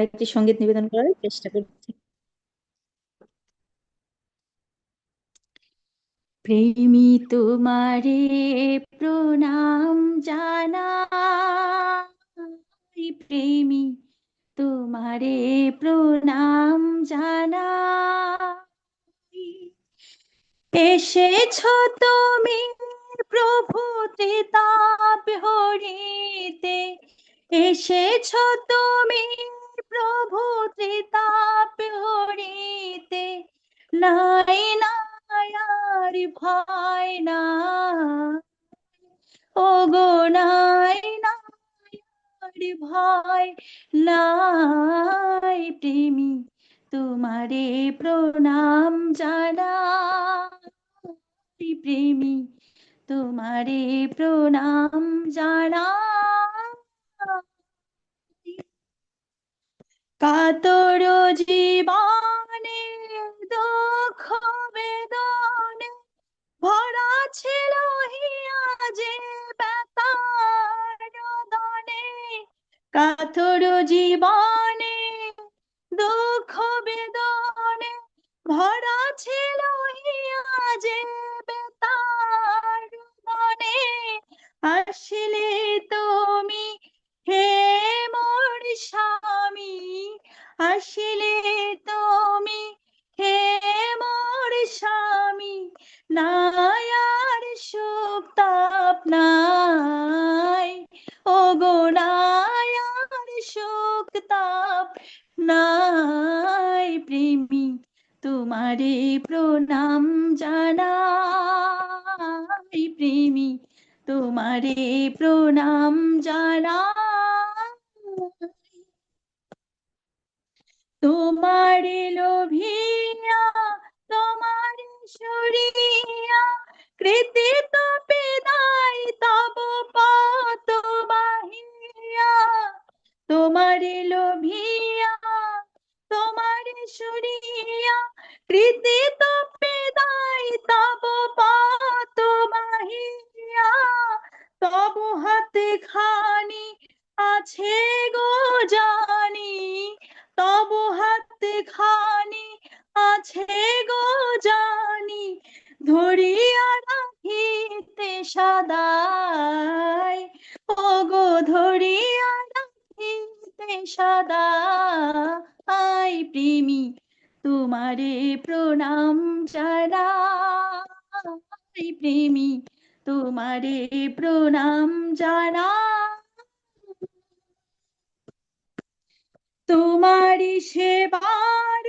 আরেকটি সংগীত নিবেদন করার চেষ্টা করছি। প্রেমী তোমারে প্রণাম জানাই, প্রেমী তোমারে প্রণাম জানাই। এসেছ তুমি প্রভু ত্রিতাপ হরিতে, এসেছ তুমি প্রভু ত্রিতাপ হরিতে, নাই আর ভয় না ও গো নাই আর ভয় নাই, প্রেমী তোমারে প্রণাম জানা প্রেমী তোমারে প্রণাম জানা কাতর জীবনে দুঃখ, বেদনে ভরা ছিল হিয়া যে বেতার দনে কাতর জীবনে দুঃখ, বেদনে ভরা ছিল হিয়া যে নাই প্রেমী, তোমারে প্রণাম জানাই প্রেমী, তোমারে প্রণাম জানা তোমার লোভিয়া, তোমার সরিয়া কৃতিত পেদাই তব পত বাহিয়া। তোমার লোভিয়া সরিয়া কৃতিত পেদাই তব পত বাহিয়া তব হাতে খানি আছে গো জানি, তব হাতে খানি আছে গো জানি, ধরিয়া রাখিতে সদাই। ও গো ধরিয়া রাখিতে সদাই প্রেমী তোমারে প্রণাম জানাই প্রেমী তোমারে প্রণাম জানা। তোমারি সেবার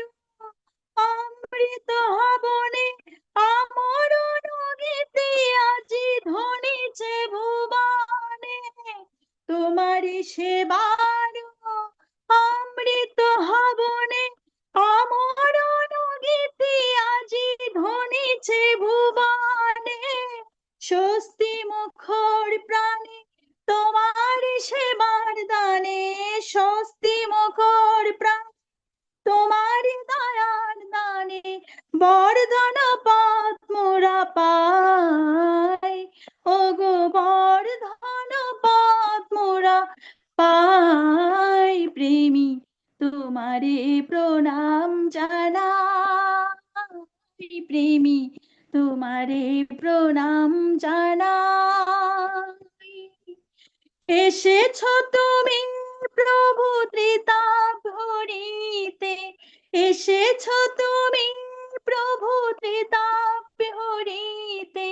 মুখর প্রাণে, তোমার সেবার দানে, স্বস্তি মুখর প্রাণ, তোমার দয়ার দানে, বরদান পাত মোরা পাই ও গো বরদান পাত মোরা পাই প্রেমী তোমারে প্রণাম জানা প্রেমী তোমারে প্রণাম জানাই। এসেছ তুমি প্রভু ত্রিতাপ হরিতে এসেছ তুমি প্রভু ত্রিতাপ ভরিতে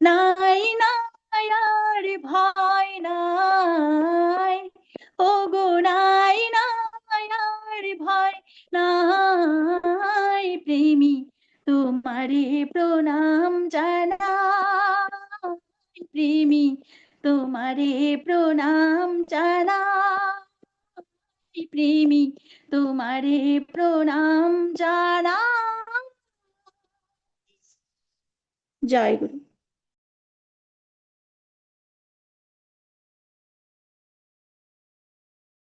নাই নাই, আর ভয় নাই। ও গো নাই নাই, আর ভয় নাই। তোমারে প্রণাম জানা প্রেমী তোমারে প্রণাম জানা প্রেমী তোমারে প্রণাম জানা জয় গুরু।